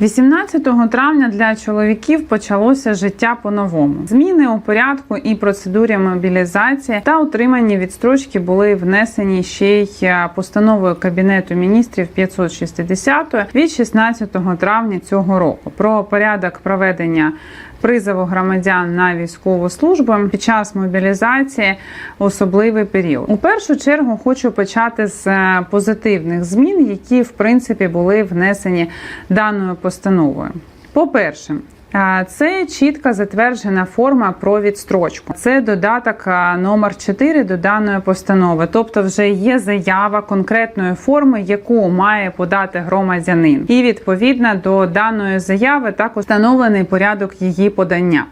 18 травня для чоловіків почалося життя по-новому. Зміни у порядку і процедурі мобілізації та отримані відстрочки були внесені ще й е, постановою Кабінету міністрів 560 від 16 травня цього року про порядок проведення призову громадян на військову службу під час мобілізації особливий період. У першу чергу хочу почати з е, позитивних змін, які в принципі були внесені даною постановою. По-перше, е, це чітка затверджена форма про відстрочку. Це додаток номер 4 до даної постанови. Тобто, вже є заява конкретної форми, яку має подати громадянин, і відповідно до даної заяви також встановлений порядок її подання.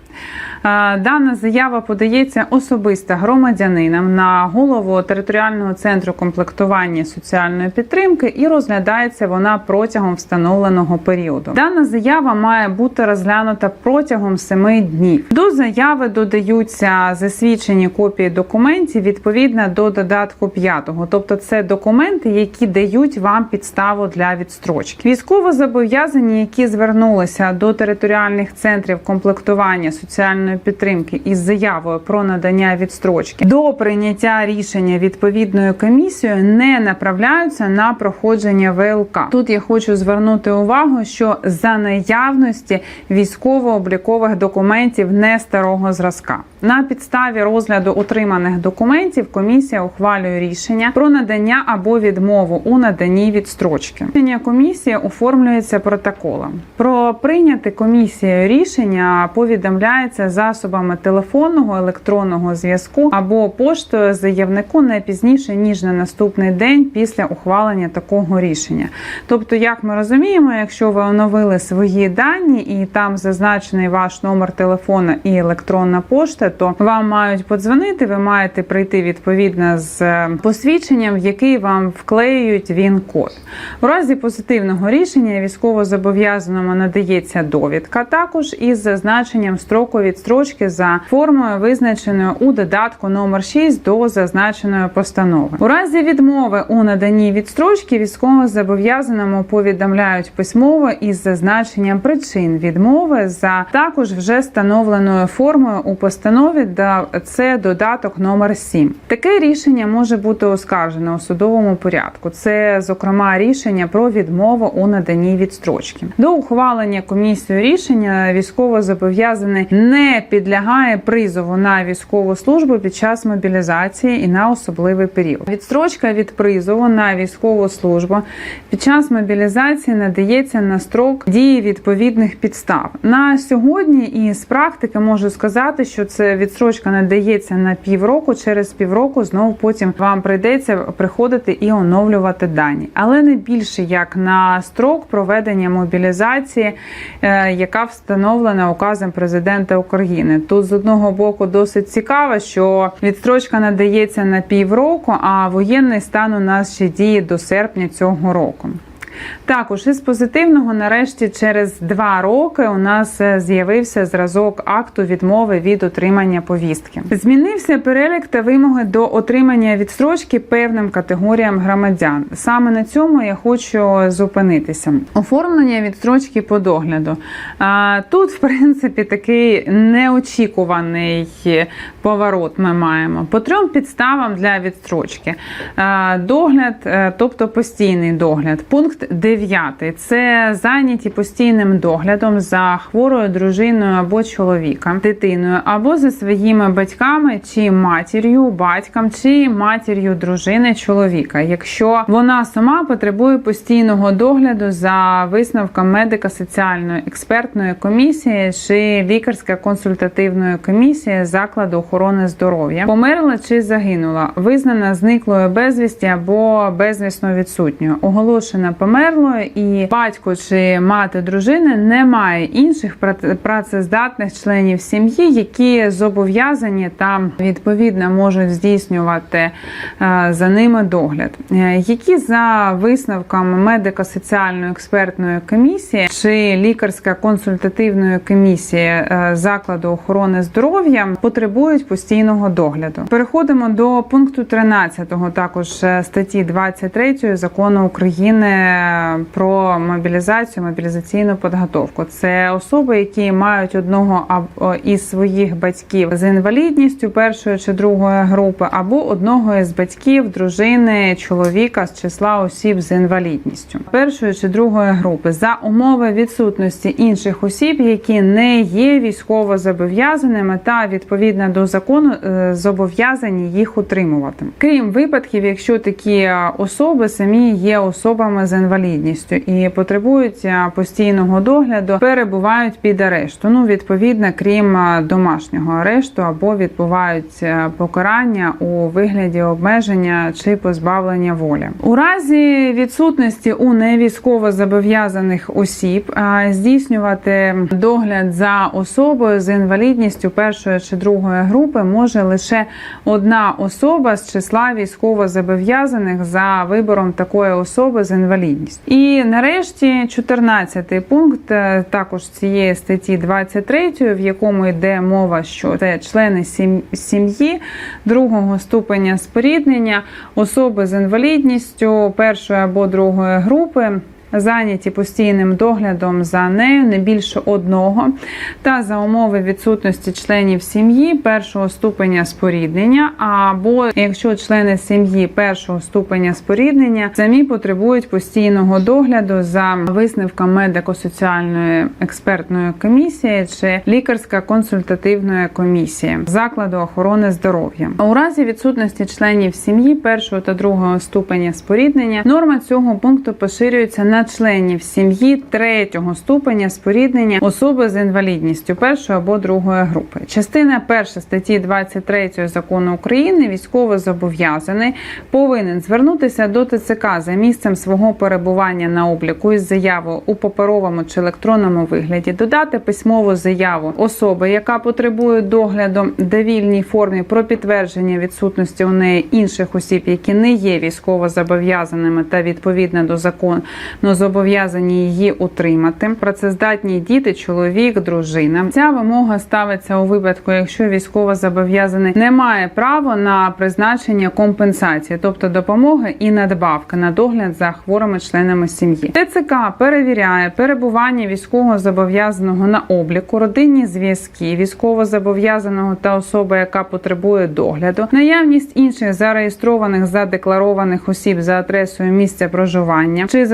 Е, Дана заява подається особисто громадянинам на голову територіального центру комплектування соціальної підтримки і розглядається вона протягом встановленого періоду. Дана заява має бути розглянута протягом 7 днів. До заяви додаються засвідчені копії документів відповідно до додатку 5. Тобто, це документи, які дають вам підставу для відстрочки. Військово зобов'язані, які звернулися до територіальних центрів комплектування соціальної підтримки із заявою про надання відстрочки до прийняття рішення відповідною комісією не направляються на проходження ВЛК. Тут я хочу звернути увагу, що за наявності військово-облікових документів не старого зразка. На підставі розгляду отриманих документів комісія ухвалює рішення про надання або відмову у наданні відстрочки. Рішення комісії оформлюється протоколом. Про прийняте комісією рішення повідомляється засобами телефонного електронного зв'язку або поштою заявнику не пізніше ніж на наступний день після ухвалення такого рішення. Тобто, як ми розуміємо, якщо ви оновили свої дані і там зазначений ваш номер телефону і електронна пошта, то вам мають подзвонити, ви маєте прийти відповідно з е, посвідченням, в який вам вклеюють він код. У разі позитивного рішення військовозобов'язаному надається довідка, також із зазначенням строку відстрочки за формою, визначеною у додатку номер 6 до зазначеної постанови. У разі відмови у наданні відстрочки військовозобов'язаному повідомляють письмово із зазначенням причин відмови за також вже встановленою формою у постанові, це додаток номер 7. Таке рішення може бути оскаржено у судовому порядку. Це, зокрема, рішення про відмову у наданні відстрочки. До ухвалення комісією рішення військовозобов'язаний не підлягає призову на військову службу під час мобілізації і на особливий період. Відстрочка від призову на військову службу під час мобілізації надається на строк дії відповідних підстав. На сьогодні і з практики можу сказати, що це відстрочка надається на півроку. Через півроку знову потім вам прийдеться приходити і оновлювати дані, але не більше як на строк проведення мобілізації, е, яка встановлена указом президента України. Тут з одного боку досить цікаво, що відстрочка надається на півроку, а воєнний стан у нас ще діє до серпня цього року. Також із позитивного, нарешті, через два роки у нас е, з'явився зразок акту відмови від отримання повістки. Змінився перелік та вимоги до отримання відстрочки певним категоріям громадян. Саме на цьому я хочу зупинитися. Оформлення відстрочки по догляду. Тут, в принципі, такий неочікуваний поворот ми маємо по трьом підставам для відстрочки. Догляд, е, тобто постійний догляд. Пункт 9. Це зайняті постійним доглядом за хворою дружиною або чоловіком, дитиною, або за своїми батьками чи матір'ю, батьком, чи матір'ю дружини чоловіка, якщо вона сама потребує постійного догляду за висновком медико-соціальної експертної комісії чи лікарсько-консультативної комісії закладу охорони здоров'я, померла чи загинула, визнана зниклою безвісті або безвісно відсутньою, оголошена померлою, і батько чи мати дружини не має інших пра- працездатних членів сім'ї, які зобов'язані та відповідно можуть здійснювати е, за ними догляд, Е, які за висновками медико-соціальної експертної комісії чи лікарсько-консультативної комісії е, закладу охорони здоров'я потребують постійного догляду. Переходимо до пункту 13 також статті 23 закону України про мобілізацію, мобілізаційну підготовку. Це особи, які мають одного або із своїх батьків з інвалідністю першої чи другої групи, або одного із батьків, дружини, чоловіка з числа осіб з інвалідністю першої чи другої групи за умови відсутності інших осіб, які не є військово зобов'язаними та відповідно до закону е, зобов'язані їх утримувати. Крім випадків, якщо такі е, особи самі є особами з інвалідністю і потребують постійного догляду, перебувають під арешту. Ну відповідно, крім е, домашнього арешту або відбувають е, покарання у вигляді обмеження чи позбавлення волі. У разі відсутності у невійськово зобов'язаних осіб е, здійснювати догляд за особою з інвалідністю першої чи другої групи може лише одна особа з числа військово зобов'язаних за вибором такої особи з інвалідністю. І нарешті 14 пункт е, також цієї статті 23, в якому йде мова, що це члени сім'ї другого ступеня споріднення, особи з інвалідністю першої або другої групи. Зайняті постійним доглядом за нею не більше одного, та за умови відсутності членів сім'ї першого ступеня споріднення, або якщо члени сім'ї першого ступеня споріднення самі потребують постійного догляду за висновком медико-соціальної експертної комісії чи лікарсько-консультативної комісії закладу охорони здоров'я. У разі відсутності членів сім'ї першого та другого ступеня споріднення норма цього пункту поширюється на членів сім'ї третього ступеня споріднення особи з інвалідністю першої або другої групи. Частина перша статті 23 закону України військово зобов'язаний повинен звернутися до ТЦК за місцем свого перебування на обліку із заявою у паперовому чи електронному вигляді, додати письмову заяву особи, яка потребує догляду довільній формі про підтвердження відсутності у неї інших осіб, які не є військово зобов'язаними та відповідно до закону ну, зобов'язані її утримати. Працездатні діти, чоловік, дружина. Ця вимога ставиться у випадку, якщо військово зобов'язаний не має права на призначення компенсації, тобто допомоги і надбавки на догляд за хворими членами сім'ї. ТЦК перевіряє перебування військового зобов'язаного на обліку, родинні зв'язки, військово зобов'язаного та особи, яка потребує догляду, наявність інших зареєстрованих задекларованих осіб за адресою місця проживання чи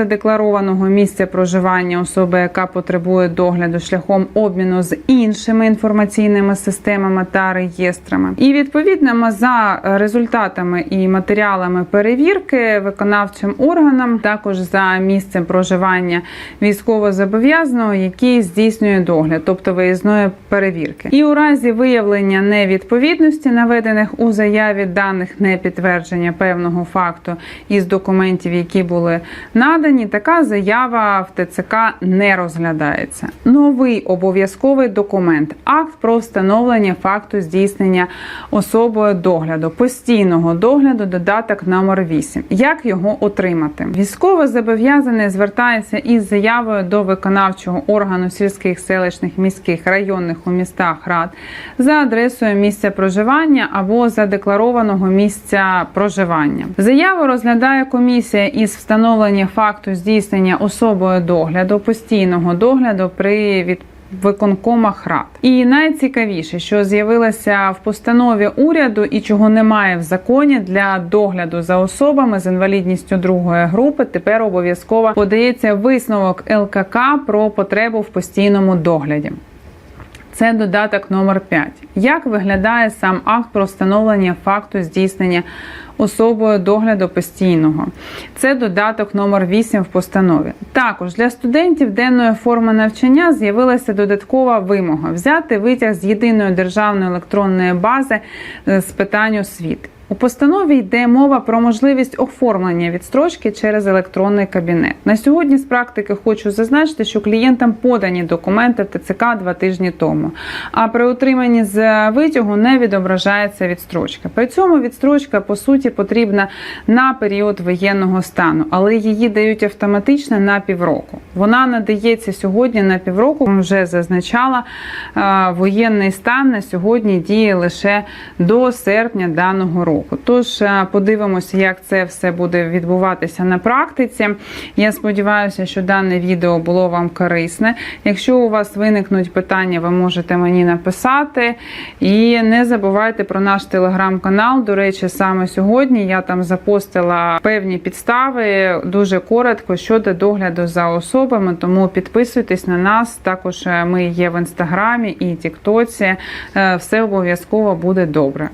задекларованого місця проживання особи, яка потребує догляду шляхом обміну з іншими інформаційними системами та реєстрами, і відповідно за результатами і матеріалами перевірки виконавчим органам, також за місцем проживання військовозобов'язаного, який здійснює догляд, тобто виїзної перевірки, і у разі виявлення невідповідності наведених у заяві даних не підтвердження певного факту із документів, які були надані, така заява в ТЦК не розглядається. Новий обов'язковий документ акт про встановлення факту здійснення особою догляду, постійного догляду, додаток номер 8. Як його отримати? Військово зобов'язаний звертається із заявою до виконавчого органу сільських, селищних, міських, районних у містах рад за адресою місця проживання або задекларованого місця проживання. Заяву розглядає комісія із встановлення факту здійснення особою догляду, постійного догляду при від виконкомах рад. І найцікавіше, що з'явилося в постанові уряду і чого немає в законі для догляду за особами з інвалідністю другої групи, тепер обов'язково подається висновок ЛКК про потребу в постійному догляді. Це додаток номер 5. Як виглядає сам акт про встановлення факту здійснення особою догляду постійного? Це додаток номер 8 в постанові. Також для студентів денної форми навчання з'явилася додаткова вимога взяти витяг з єдиної державної електронної бази е, з питань освіти. У постанові йде мова про можливість оформлення відстрочки через електронний кабінет. На сьогодні з практики хочу зазначити, що клієнтам подані документи в ТЦК два тижні тому. А при отриманні з витягу не відображається відстрочка. При цьому відстрочка по суті потрібна на період воєнного стану, але її дають автоматично на півроку. Вона надається сьогодні на півроку. Вже зазначала е, воєнний стан на сьогодні діє лише до серпня даного року. Року. Тож е, подивимося, як це все буде відбуватися на практиці. Я сподіваюся, що дане відео було вам корисне. Якщо у вас виникнуть питання, ви можете мені написати. І не забувайте про наш телеграм-канал. До речі, саме сьогодні я там запостила певні підстави дуже коротко щодо догляду за особами. Тому підписуйтесь на нас. Також е, ми є в інстаграмі і тіктоці. Е, Все обов'язково буде добре.